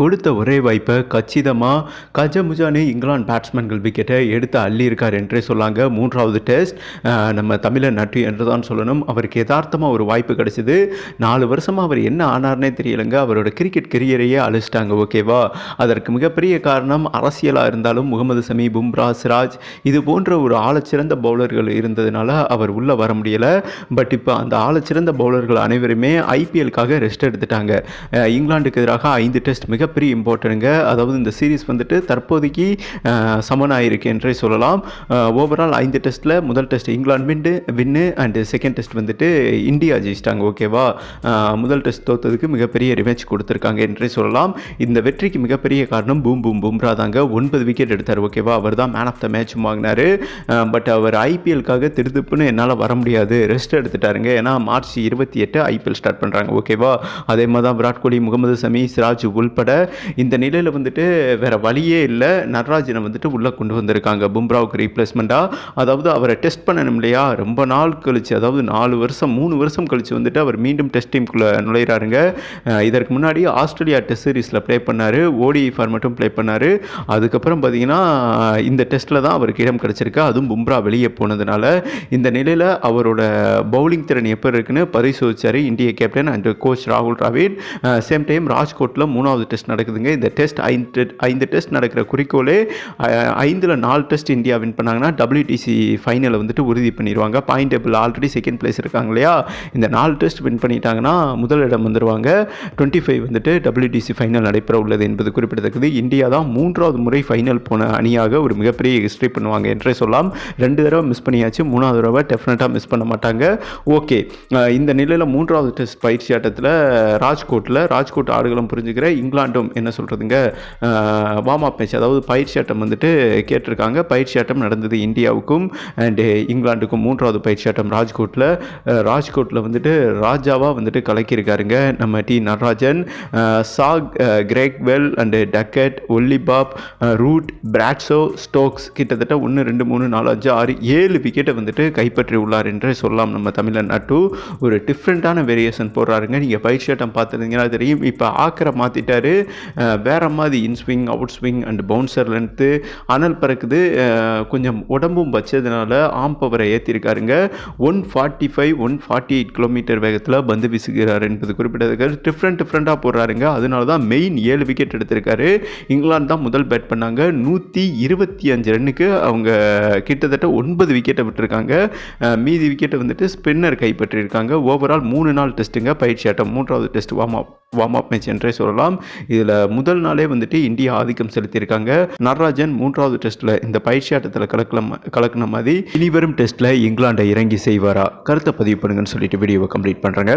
கொடுத்த ஒரே வாய்ப்பை கச்சிதமாக கஜமுஜானு இங்கிலாந்து பேட்ஸ்மேன்கள் விக்கெட்டை எடுத்து அள்ளியிருக்கார் என்றே சொல்லாங்க. மூன்றாவது டெஸ்ட் நம்ம தமிழன் நட்டு என்று தான் சொல்லணும். அவருக்கு யதார்த்தமாக ஒரு வாய்ப்பு கிடைச்சிது. நாலு வருஷமாக அவர் என்ன ஆனார்னே தெரியலங்க. அவரோட கிரிக்கெட் கெரியரையே அழிச்சிட்டாங்க ஓகேவா அதற்கு மிகப்பெரிய காரணம் அரசியலாக இருந்தாலும் முகமது சமி பும்ரா சிராஜ் இது போன்ற ஒரு ஆழச்சிறந்த பவுலர்கள் இருந்ததுனால அவர் உள்ளே வர முடியலை. பட் இப்போ அந்த ஆழச்சிறந்த பவுலர்கள் அனைவருமே ஐபிஎல்காக ரெஸ்ட் எடுத்துட்டாங்க. இங்கிலாந்துக்கு எதிராக ஐந்து டெஸ்ட் மிக மிகப்பெரிய இம்பார்ட்டனுங்க அதாவது இந்த சீரிஸ் வந்துட்டு தற்போதைக்கு சமன் சமனாயிருக்கு என்றே சொல்லலாம். ஓவரால் ஐந்து டெஸ்ட்டில் முதல் test England win win and second test வந்துட்டு இந்தியா ஜெயிச்சிட்டாங்க ஓகேவா முதல் டெஸ்ட் தோத்ததுக்கு மிகப்பெரிய ரிவெஞ்ச் கொடுத்துருக்காங்க என்றே சொல்லலாம். இந்த வெற்றிக்கு மிகப்பெரிய காரணம் பூம் பூம் பும்ரா தாங்க. ஒன்பது விக்கெட் எடுத்தார் ஓகேவா அவர் தான் மேன் ஆஃப் த மேட்ச் வாங்கினார். பட் அவர் ஐபிஎல்காக திருதுப்புன்னு என்னால் வர முடியாது. ரெஸ்ட் எடுத்துட்டாருங்க. ஏன்னா மார்ச் இருபத்தி எட்டு ஐபிஎல் ஸ்டார்ட் பண்ணுறாங்க ஓகேவா அதே மாதிரி தான் விராட் கோலி முகமது சமி சிராஜ் உள்பட இந்த நிலையில் வந்துட்டு வேற வழியே இல்லை. நடராஜனை வந்துட்டு உள்ளே கொண்டு வந்திருக்காங்க. பும்ராவுக்கு ரீப்ளேஸ்மெண்ட்டாக அதாவது அவரை டெஸ்ட் பண்ணணும் இல்லையா? ரொம்ப நாள் கழிச்சு அதாவது நாலு வருஷம் மூணு வருஷம் கழிச்சு வந்துட்டு அவர் மீண்டும் டெஸ்ட் டீமுக்குள்ளே நுழையிறாருங்க. இதற்கு முன்னாடி ஆஸ்திரேலியா டெஸ்ட் சீரிஸில் ப்ளே பண்ணார். ஓடி ஃபார்மேட்டும் ப்ளே பண்ணார். அதுக்கப்புறம் பார்த்தீங்கன்னா இந்த டெஸ்ட்டில் தான் அவருக்கு இடம் கிடச்சிருக்கு. அதுவும் பும்ரா வெளியே போனதுனால இந்த நிலையில் அவரோட பவுலிங் திறன் எப்படி இருக்குன்னு பரிசோதிச்சார் இந்திய கேப்டன் அண்ட் கோச் ராகுல் டிராவிட். சேம் டைம் ராஜ்கோட்டில் மூணாவது டெஸ்ட் நடக்குதுங்க. இந்த டெஸ்ட் ஐந்து ஐந்து டெஸ்ட் நடக்கிற குறிக்கோளே ஐந்தில் நாலு டெஸ்ட் இந்தியா வின் பண்ணாங்கன்னா டபிள்யூடிசி ஃபைனலை வந்துட்டு உறுதி பண்ணிடுவாங்க point table already second place இருக்காங்க இல்லையா? இந்த நாலு டெஸ்ட் வின் பண்ணிட்டாங்கன்னா முதலிடம் வந்துடுவாங்க டுவெண்ட்டி ஃபைவ் வந்துட்டு டபிள்யூடிசி ஃபைனல் நடைபெற உள்ளது என்பது குறிப்பிடத்தக்கது. இந்தியா தான் மூன்றாவது முறை ஃபைனல் போன அணியாக ஒரு மிகப்பெரிய ஹிஸ்ட்ரி பண்ணுவாங்க என்றே சொல்லலாம். ரெண்டு தடவை மிஸ் பண்ணியாச்சு. மூணாவது தடவை டெஃபினட்டாக மிஸ் பண்ண மாட்டாங்க. ஓகே இந்த நிலையில் மூன்றாவது டெஸ்ட் பயிற்சி ஆட்டத்தில் ராஜ்கோட்டில் ராஜ்கோட் ஆடுகளம் புரிஞ்சுக்கிற இங்கிலாந்து இங்கிலாண்டும் என்ன சொல்கிறதுங்க வார்ம் அப் மேட்ச் அதாவது பயிற்சி ஆட்டம் வந்துட்டு கேட்டிருக்காங்க. பயிற்சி ஆட்டம் நடந்தது இந்தியாவுக்கும் அண்டு இங்கிலாந்துக்கும் மூன்றாவது பயிற்சி ஆட்டம் ராஜ்கோட்டில் ராஜ்கோட்டில் வந்துட்டு ராஜாவாக வந்துட்டு கலக்கியிருக்காருங்க நம்ம டி நடராஜன். சாக் கிரேக் கிரேக்வெல் and Duckett Ollie Pope Root பிராட்ஸோ Stokes கிட்டத்தட்ட ஒன்று ரெண்டு மூணு நாலு அஞ்சு ஆறு ஏழு விக்கெட்டை வந்துட்டு கைப்பற்றி உள்ளார் என்றே சொல்லலாம் நம்ம தமிழன் நட்டு. ஒரு டிஃப்ரெண்ட்டான வேரியேஷன் போடுறாருங்க. நீங்கள் பயிற்சி ஆட்டம் பார்த்துருந்தீங்கன்னா தெரியும். இப்போ ஆக்கரை மாற்றிட்டாரு வேற மாதிரி inswing out swing and bouncer length அனல் பறக்குது. கொஞ்சம் உடம்பும் வச்சதுனால ஆம் பவரை ஏற்றிருக்காருங்க one forty five one forty eight kilometre வேகத்தில் பந்து வீசுகிறார் என்பது குறிப்பிட்டதுக்கு டிஃப்ரெண்ட் டிஃப்ரெண்ட்டாக போடுறாருங்க. அதனால தான் மெயின் ஏழு விக்கெட் எடுத்திருக்காரு. இங்கிலாந்து தான் முதல் பேட் பண்ணாங்க. நூற்றி இருபத்தி அஞ்சு ரன்னுக்கு அவங்க கிட்டத்தட்ட ஒன்பது விக்கெட்டை விட்டுருக்காங்க. மீதி விக்கெட்டை வந்துட்டு ஸ்பின்னர் கைப்பற்றியிருக்காங்க ஓவரால் மூணு நாள் டெஸ்ட்டுங்க பயிற்சி ஆட்டம். மூன்றாவது test warm up warm up match என்றே சொல்லலாம். இதில் முதல் நாளே வந்துட்டு இந்தியா ஆதிக்கம் செலுத்தியிருக்காங்க. நடராஜன் மூன்றாவது டெஸ்ட்டில் இந்த பயிற்சி ஆட்டத்தில் கலக்கலாம் கலக்கின மாதிரி இனி வரும் டெஸ்ட்டில் இங்கிலாண்டை இறங்கி செய்வாரா? கருத்தை பதிவு பண்ணுங்கன்னு சொல்லிட்டு வீடியோவை கம்ப்ளீட் பண்ணுறேங்க